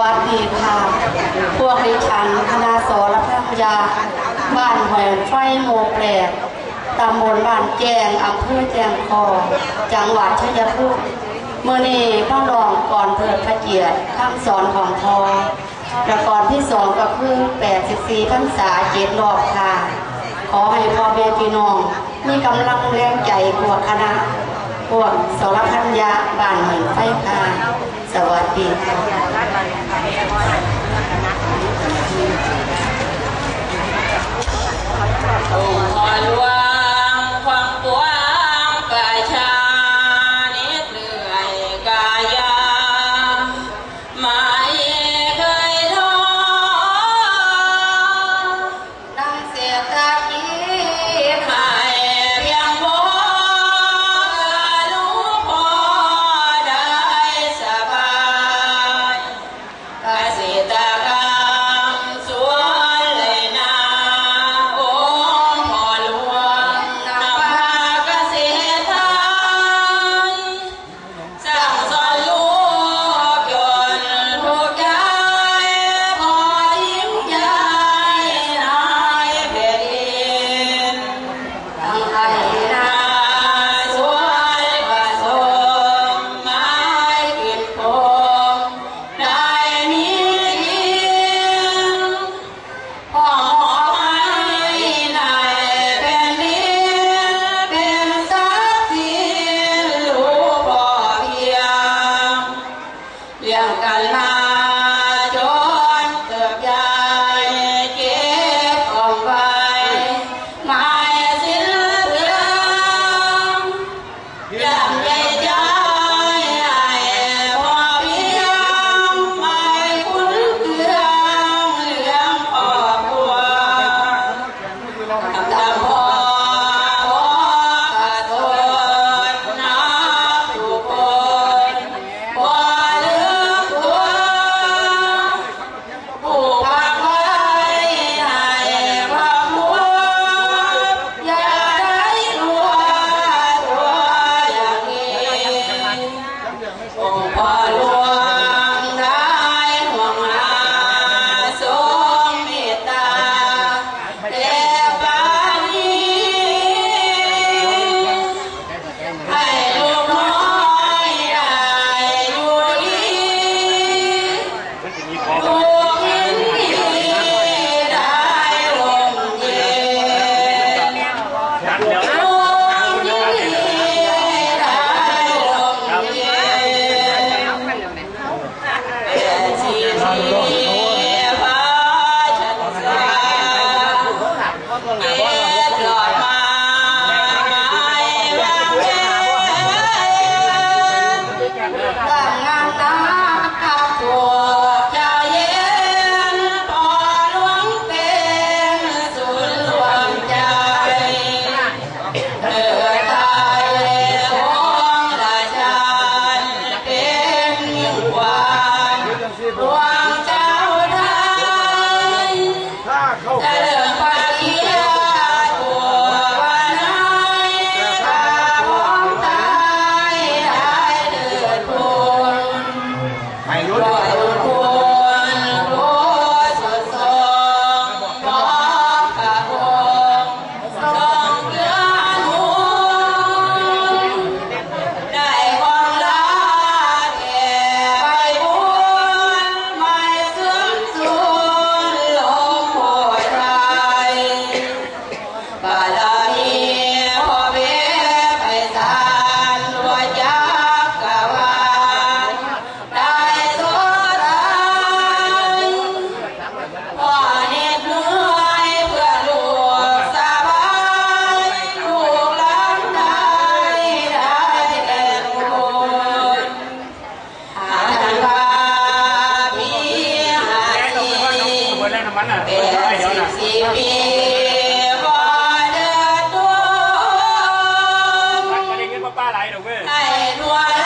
วัสดีค่ะ พวกริชันคณะสรพัทยา บ้านแหวนไฟโมแปลกตำบลบ้านแจงอำเภอแจงคอจังหวัดชัยภูมิเมื่อนี้พ่อรองก่อนเพิดพระเกียรติข้ามสอนของทอประกอบที่สองก็คือ 84พรรษาเจ็ดรอบค่ะ ขอให้พ่อแม่พี่น้อง มีกำลังแรงใจพวกคณะ พวกสรพัญญาบ้านเหมือนไฟค่ะ วัสดีค่ะ God. ให้รวย